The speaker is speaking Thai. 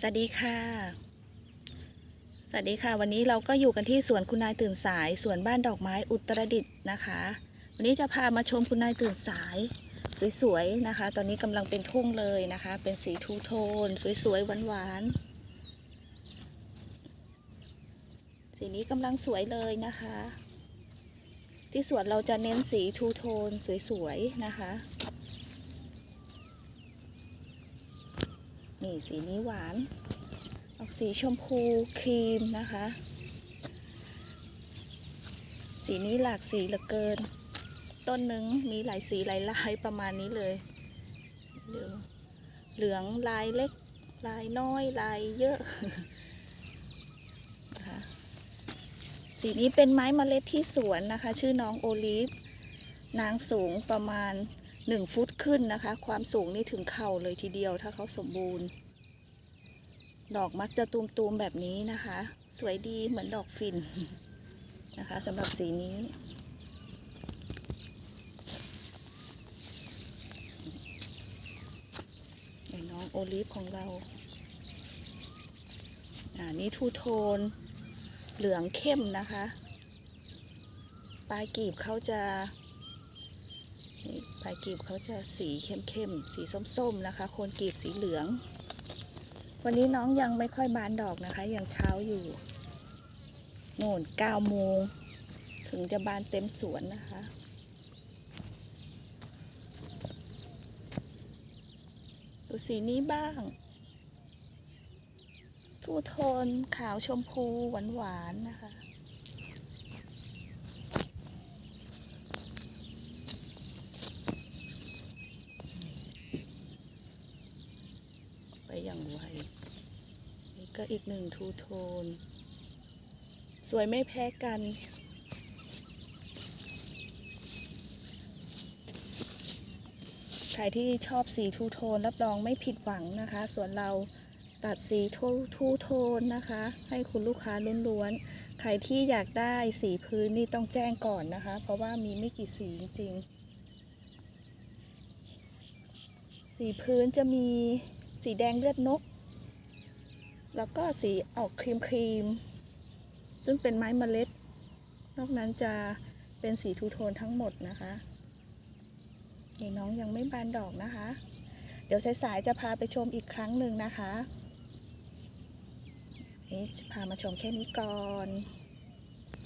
สวัสดีค่ะ สวัสดีค่ะ วันนี้เราก็อยู่กันที่สวนคุณนายตื่นสายสวนบ้านดอกไม้อุตรดิตถ์นะคะ วันนี้จะพามาชมคุณนายตื่นสาย สวยๆนะคะ ตอนนี้กำลังเป็นทุ่งเลยนะคะ เป็นสีทูโทน สวยๆหวานๆสีนี้กำลังสวยเลยนะคะ ที่สวนเราจะเน้นสีทูโทนสวยๆนะคะ นี่สีนี้หวาน ออกสีชมพูครีมนะคะ สีนี้หลากสีเหลือเกิน ต้นหนึ่งมีหลายสีหลายลายประมาณนี้เลยเหลืองเหลืองลายเล็ก ลายน้อยลายเยอะนะคะสีนี้เป็นไม้มเมล็ดที่สวนนะคะ ชื่อน้องโอลิฟ นางสูงประมาณ 1 ฟุตขึ้นนะคะ ความสูงนี่ถึงเข่าเลยทีเดียวถ้าเขาสมบูรณ์ ดอกมักจะตูมๆแบบนี้นะคะ สวยดีเหมือนดอกฟินนะคะสำหรับสีนี้นน้องโอลิฟของเรา อ่า นี่ทูโทน เหลืองเข้มนะคะ ปลายกีบเขาจะ ปลายกีบเขาจะสีเข้มๆ สีส้มๆนะคะ โคนกีบสีเหลือง วันนี้น้องยังไม่ค่อยบานดอกนะคะ ยังเช้าอยู่โน่น9โมงถึงจะบานเต็มสวนนะคะ ดูสีนี้บ้าง ทูโทนขาวชมพูหวานๆนะคะ อย่างไวนี่ก็อีกหนึ่งทูโทน สวยไม่แพ้กัน ใครที่ชอบสีทูโทนรับรองไม่ผิดหวังนะคะ ส่วนเราตัดสีทูทูโทนนะคะ ให้คุณลูกค้าล้วนๆ ใครที่อยากได้สีพื้นนี่ต้องแจ้งก่อนนะคะ เพราะว่ามีไม่กี่สีจริงๆ สีพื้นจะมี สีแดงเลือดนก แล้วก็สีออกครีมครีม ซึ่งเป็นไม้เมล็ด นอกนั้นจะเป็นสีทูโทนทั้งหมดนะคะนี่น้องยังไม่บานดอกนะคะ เดี๋ยวสายๆจะพาไปชมอีกครั้งหนึ่งนะคะนี่จะพามาชมแค่นี้ก่อน